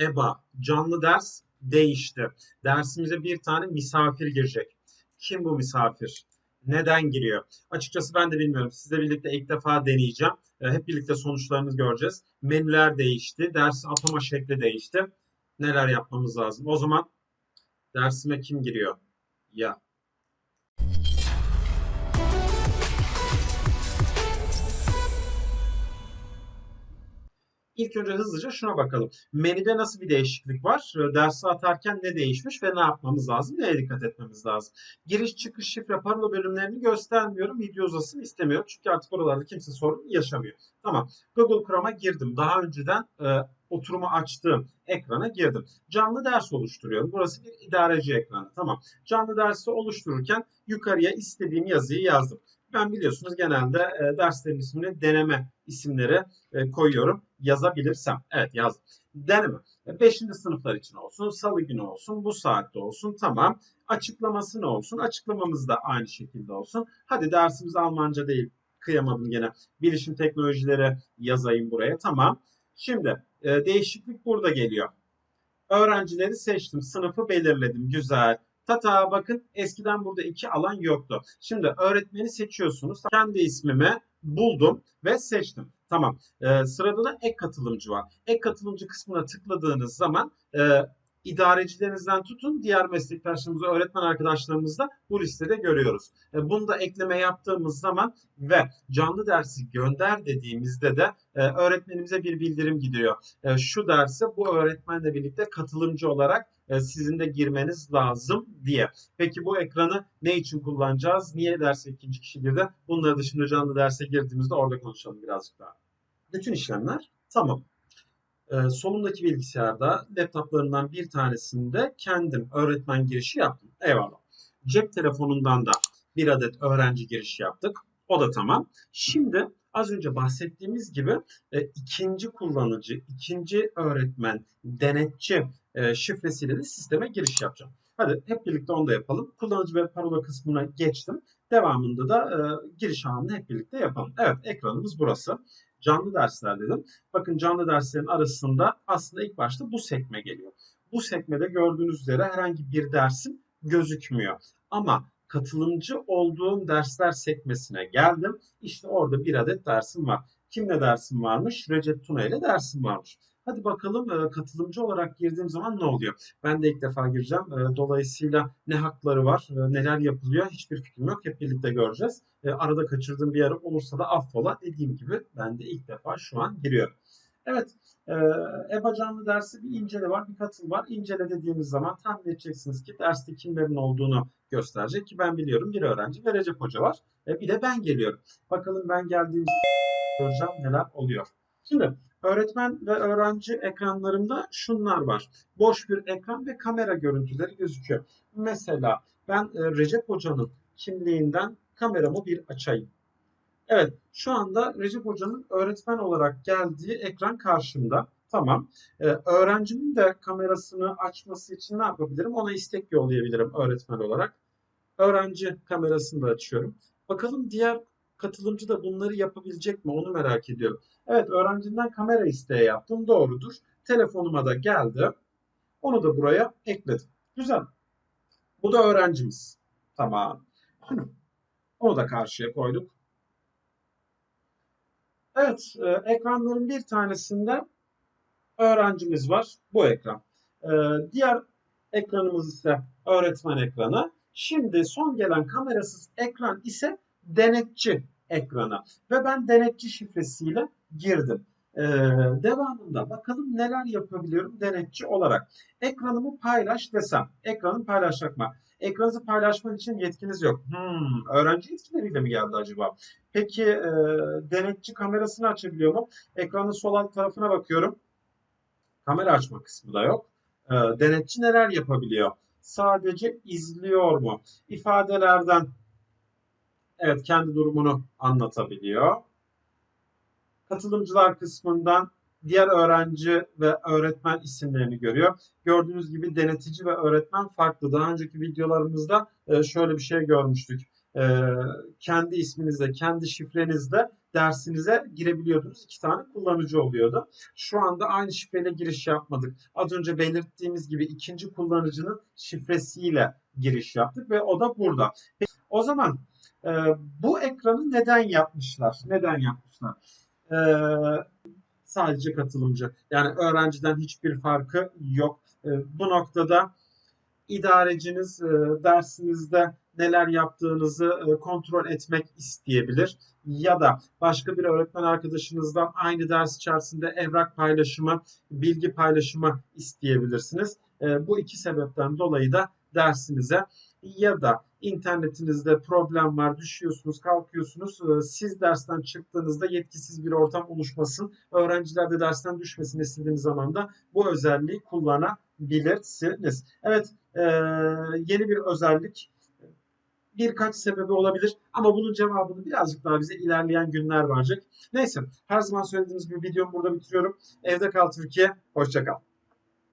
EBA canlı ders değişti. Dersimize bir tane misafir girecek. Kim bu misafir? Neden giriyor? Açıkçası ben de bilmiyorum. Sizle birlikte ilk defa deneyeceğim. E, Hep birlikte sonuçlarını göreceğiz. Menüler değişti. Dersi atama şekli değişti. Neler yapmamız lazım? O zaman dersime kim giriyor? Ya. İlk önce hızlıca şuna bakalım. Menüde nasıl bir değişiklik var? Ee, Dersi atarken ne değişmiş ve ne yapmamız lazım? Neye dikkat etmemiz lazım? Giriş çıkış şifre parola bölümlerini göstermiyorum. Video uzasın istemiyorum. Çünkü artık oralarda kimse sorun yaşamıyor. Tamam. Google Chrome'a girdim. Daha önceden e, oturumu açtığım ekrana girdim. Canlı ders oluşturuyorum. Burası bir idareci ekranı. Tamam. Canlı dersi oluştururken yukarıya istediğim yazıyı yazdım. Ben biliyorsunuz genelde e, derslerin ismini deneme isimleri e, koyuyorum. Yazabilirsem. Evet yazdım. Deneme. 5. sınıflar için olsun, salı günü olsun, bu saatte olsun. Tamam. Açıklaması ne olsun? Açıklamamız da aynı şekilde olsun. Hadi dersimiz Almanca değil. Kıyamadım gene. Bilişim teknolojileri yazayım buraya. Tamam. Şimdi e, değişiklik burada geliyor. Öğrencileri seçtim. Sınıfı belirledim. Güzel. Tata bakın eskiden burada iki alan yoktu. Şimdi öğretmeni seçiyorsunuz. Kendi ismimi buldum ve seçtim. Tamam. Ee, sırada da ek katılımcı var. Ek katılımcı kısmına tıkladığınız zaman e, idarecilerinizden tutun diğer meslektaşlarımızı, öğretmen arkadaşlarımızı da bu listede görüyoruz. E, bunu da ekleme yaptığımız zaman ve canlı dersi gönder dediğimizde de e, öğretmenimize bir bildirim gidiyor. E, şu derse bu öğretmenle birlikte katılımcı olarak e, sizin de girmeniz lazım diye. Peki bu ekranı ne için kullanacağız? Niye derse ikinci kişi girdi? Bunları dışında canlı derse girdiğimizde orada konuşalım birazcık daha. Bütün işlemler tamam. Ee, solumdaki bilgisayarda laptoplarından bir tanesinde kendim öğretmen girişi yaptım. Eyvallah. Cep telefonundan da bir adet öğrenci girişi yaptık. O da tamam. Şimdi az önce bahsettiğimiz gibi e, ikinci kullanıcı, ikinci öğretmen, denetçi e, şifresiyle de sisteme giriş yapacağım. Hadi hep birlikte onu da yapalım. Kullanıcı ve parola kısmına geçtim. Devamında da e, giriş anını hep birlikte yapalım. Evet ekranımız burası. Canlı dersler dedim. Bakın canlı derslerin arasında aslında ilk başta bu sekme geliyor. Bu sekmede gördüğünüz üzere herhangi bir dersim gözükmüyor. Ama katılımcı olduğum dersler sekmesine geldim. İşte orada bir adet dersim var. Kimle dersim varmış? Recep Tuna ile dersim varmış. Hadi bakalım e, katılımcı olarak girdiğim zaman ne oluyor? Ben de ilk defa gireceğim. E, Dolayısıyla ne hakları var, e, neler yapılıyor hiçbir fikrim yok. Hep birlikte göreceğiz. Arada kaçırdığım bir yer olursa da affola. Dediğim gibi ben de ilk defa şu an giriyorum. Evet, EBA canlı dersi bir incele var, bir katıl var. İncele dediğimiz zaman tahmin edeceksiniz ki derste kimlerin olduğunu gösterecek ki ben biliyorum bir öğrenci ve Recep Hoca var. E, bir de ben geliyorum. Bakalım ben geldiğim göreceğim neler oluyor. Şimdi öğretmen ve öğrenci ekranlarımda şunlar var. Boş bir ekran ve kamera görüntüleri gözüküyor. Mesela ben e, Recep Hoca'nın kimliğinden kameramı bir açayım. Evet, şu anda Recep Hoca'nın öğretmen olarak geldiği ekran karşımda. Tamam. Ee, öğrencimin de kamerasını açması için ne yapabilirim? Ona istek yollayabilirim öğretmen olarak. Öğrenci kamerasını da açıyorum. Bakalım diğer katılımcı da bunları yapabilecek mi? Onu merak ediyorum. Evet, öğrencinden kamera isteği yaptım. Doğrudur. Telefonuma da geldi. Onu da buraya ekledim. Güzel. Bu da öğrencimiz. Tamam. Onu da karşıya koyduk. Evet, e, ekranların bir tanesinde öğrencimiz var. Bu ekran. E, diğer ekranımız ise öğretmen ekranı. Şimdi son gelen kamerasız ekran ise denetçi ekranı. Ve ben denetçi şifresiyle girdim. E, devamında bakalım neler yapabiliyorum denetçi olarak. Ekranımı paylaş desem. Ekranı paylaşmak mı? Ekranınızı paylaşmak için yetkiniz yok. Hmm, öğrenci yetkileriyle mi geldi acaba? Peki e, denetçi kamerasını açabiliyor mu? Ekranın sol alt tarafına bakıyorum. Kamera açma kısmı da yok. E, denetçi neler yapabiliyor? Sadece izliyor mu? İfadelerden evet kendi durumunu anlatabiliyor. Katılımcılar kısmından diğer öğrenci ve öğretmen isimlerini görüyor. Gördüğünüz gibi denetici ve öğretmen farklı. Daha önceki videolarımızda e, şöyle bir şey görmüştük. E, kendi isminizle, kendi şifrenizle dersinize girebiliyordunuz. İki tane kullanıcı oluyordu. Şu anda aynı şifreyle giriş yapmadık. Az önce belirttiğimiz gibi ikinci kullanıcının şifresiyle giriş yaptık ve o da burada. Peki, o zaman e, bu ekranı neden yapmışlar? Neden yapmışlar? E, sadece katılımcı. Yani öğrenciden hiçbir farkı yok. E, bu noktada idareciniz e, dersinizde neler yaptığınızı e, kontrol etmek isteyebilir. Ya da başka bir öğretmen arkadaşınızdan aynı ders içerisinde evrak paylaşımı, bilgi paylaşımı isteyebilirsiniz. E, bu iki sebepten dolayı da dersinize ya da internetinizde problem var, düşüyorsunuz, kalkıyorsunuz. E, Siz dersten çıktığınızda yetkisiz bir ortam oluşmasın. Öğrenciler de dersten düşmesin istediğiniz zaman da bu özelliği kullanabilirsiniz. Evet, e, yeni bir özellik birkaç sebebi olabilir ama bunun cevabını birazcık daha bize ilerleyen günler verecek. Neyse her zaman söylediğimiz gibi videomu burada bitiriyorum. Evde kal Türkiye, hoşça kal.